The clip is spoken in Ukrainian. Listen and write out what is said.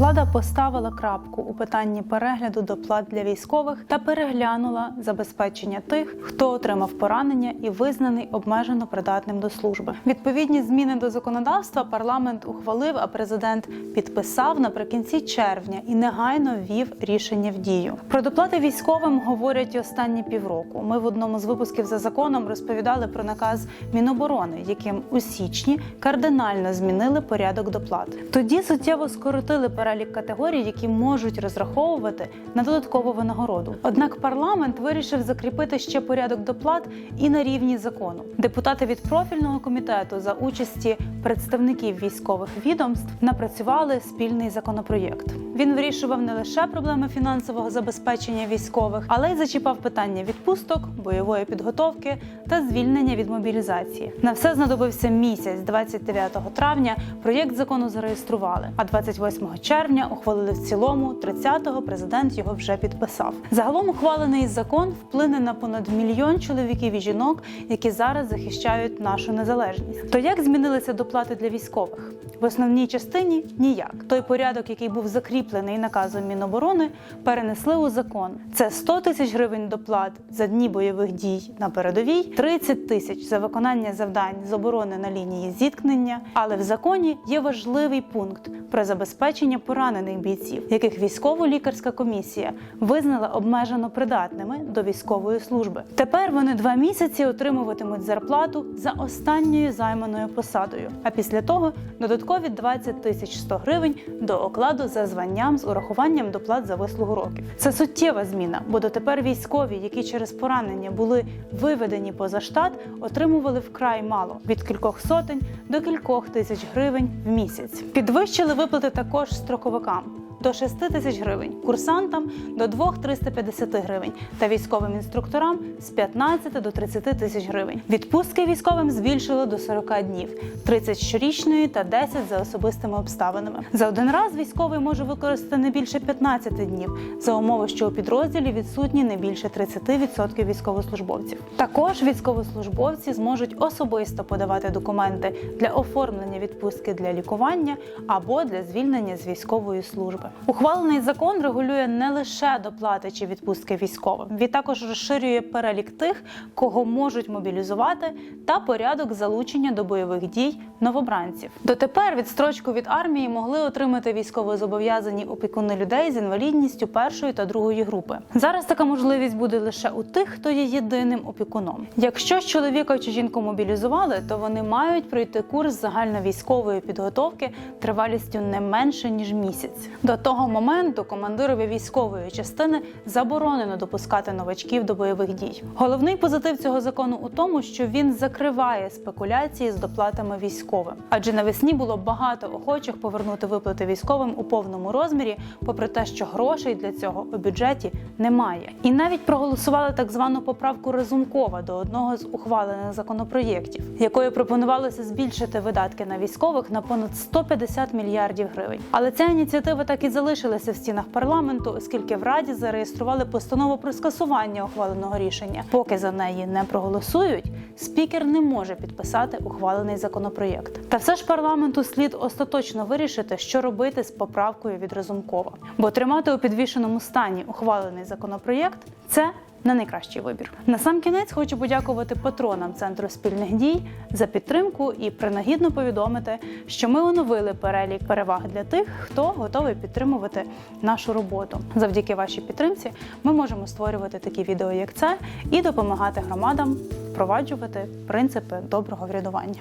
Влада поставила крапку у питанні перегляду доплат для військових та переглянула забезпечення тих, хто отримав поранення і визнаний обмежено придатним до служби. Відповідні зміни до законодавства парламент ухвалив, а президент підписав наприкінці червня і негайно ввів рішення в дію. Про доплати військовим говорять останні півроку. Ми в одному з випусків за законом розповідали про наказ Міноборони, яким у січні кардинально змінили порядок доплат. Тоді суттєво скоротили перелік категорій, які можуть розраховувати на додаткову винагороду. Однак парламент вирішив закріпити ще порядок доплат і на рівні закону. Депутати від профільного комітету за участі представників військових відомств напрацювали спільний законопроєкт. Він вирішував не лише проблеми фінансового забезпечення військових, але й зачіпав питання відпусток, бойової підготовки та звільнення від мобілізації. На все знадобився місяць. 29 травня проєкт закону зареєстрували, а 28 червня ухвалили в цілому. 30-го президент його вже підписав. Загалом ухвалений закон вплине на понад мільйон чоловіків і жінок, які зараз захищають нашу незалежність. То як змінилися доплати для військових? В основній частині ніяк. Той порядок, який був закріплений наказом Міноборони, перенесли у закон. Це 100 тисяч гривень доплат за дні бойових дій на передовій, 30 тисяч за виконання завдань з оборони на лінії зіткнення. Але в законі є важливий пункт про забезпечення поранених бійців, яких військово-лікарська комісія визнала обмежено придатними до військової служби. Тепер вони два місяці отримуватимуть зарплату за останньою займаною посадою. А після того додаткові 20 тисяч 100 гривень до окладу за званням з урахуванням доплат за вислугу років. Це суттєва зміна, бо дотепер військові, які через поранення були виведені поза штат, отримували вкрай мало від кількох сотень до кількох тисяч гривень в місяць. Підвищили виплати також строковикам. До 6 тисяч гривень, курсантам до 2-350 гривень та військовим інструкторам з 15 до 30 тисяч гривень. Відпустки військовим збільшили до 40 днів, 30 щорічної та 10 за особистими обставинами. За один раз військовий може використати не більше 15 днів за умови, що у підрозділі відсутні не більше 30% військовослужбовців. Також військовослужбовці зможуть особисто подавати документи для оформлення відпустки для лікування або для звільнення з військової служби. Ухвалений закон регулює не лише доплати чи відпустки військовим. Він також розширює перелік тих, кого можуть мобілізувати, та порядок залучення до бойових дій новобранців. Дотепер відстрочку від армії могли отримати військовозобов'язані опікуни людей з інвалідністю першої та другої групи. Зараз така можливість буде лише у тих, хто є єдиним опікуном. Якщо чоловіка чи жінку мобілізували, то вони мають пройти курс загальновійськової підготовки тривалістю не менше ніж місяць. До того моменту командирові військової частини заборонено допускати новачків до бойових дій. Головний позитив цього закону у тому, що він закриває спекуляції з доплатами військовим, адже навесні було багато охочих повернути виплати військовим у повному розмірі, попри те, що грошей для цього у бюджеті немає. І навіть проголосували так звану поправку Разумкова до одного з ухвалених законопроєктів, якою пропонувалося збільшити видатки на військових на понад 150 мільярдів гривень. Але ця ініціатива так і залишилася в стінах парламенту, оскільки в раді зареєстрували постанову про скасування ухваленого рішення. Поки за неї не проголосують, спікер не може підписати ухвалений законопроєкт. Та все ж парламенту слід остаточно вирішити, що робити з поправкою від Разумкова, бо тримати у підвішеному стані ухвалений законопроєкт це не найкращий вибір. На сам кінець хочу подякувати патронам центру спільних дій за підтримку і принагідно повідомити, що ми оновили перелік переваг для тих, хто готовий підтримувати нашу роботу. Завдяки вашій підтримці ми можемо створювати такі відео, як це, і допомагати громадам впроваджувати принципи доброго врядування.